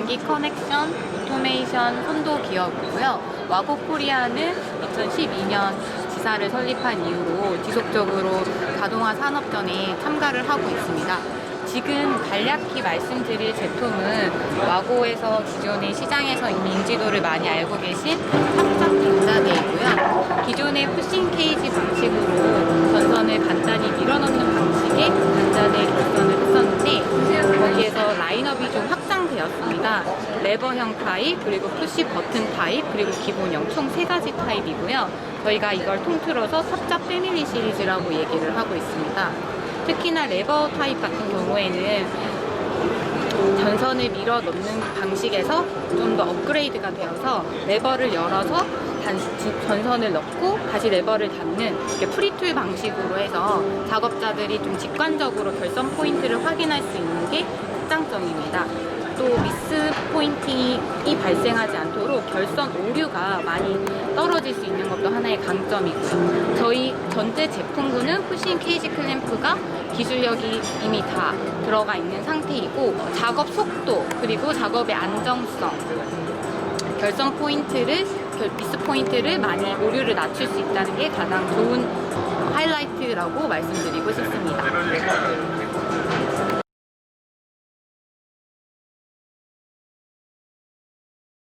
전기 커넥션, 오토메이션, 선도 기업이고요. 와고 코리아는 2012년 지사를 설립한 이후로 지속적으로 자동화 산업전에 참가를 하고 있습니다. 지금 간략히 말씀드릴 제품은 와고에서 기존의 시장에서 이미 인지도를 많이 알고 계신 탑잡 단자대이고요. 기존의 푸싱 케이지 방식으로 전선을 간단히 밀어넣는 레버형 타입, 그리고 푸시 버튼 타입, 그리고 기본형 총 세 가지 타입이고요. 저희가 이걸 통틀어서 탑잡 패밀리 시리즈라고 얘기를 하고 있습니다. 특히나 레버 타입 같은 경우에는 전선을 밀어 넣는 방식에서 좀 더 업그레이드가 되어서 레버를 열어서 전선을 넣고 다시 레버를 닫는 프리툴 방식으로 해서 작업자들이 좀 직관적으로 결선 포인트를 확인할 수 있는 게 특장점입니다. 또 미스 포인팅이 발생하지 않도록 결선 오류가 많이 떨어질 수 있는 것도 하나의 강점이고요. 저희 전체 제품군은 푸싱 케이지 클램프가 기술력이 이미 다 들어가 있는 상태이고 작업 속도 그리고 작업의 안정성 결선 포인트를 결- 미스 포인트를 많이 오류를 낮출 수 있다는 게 가장 좋은 하이라이트라고 말씀드리고 싶습니다.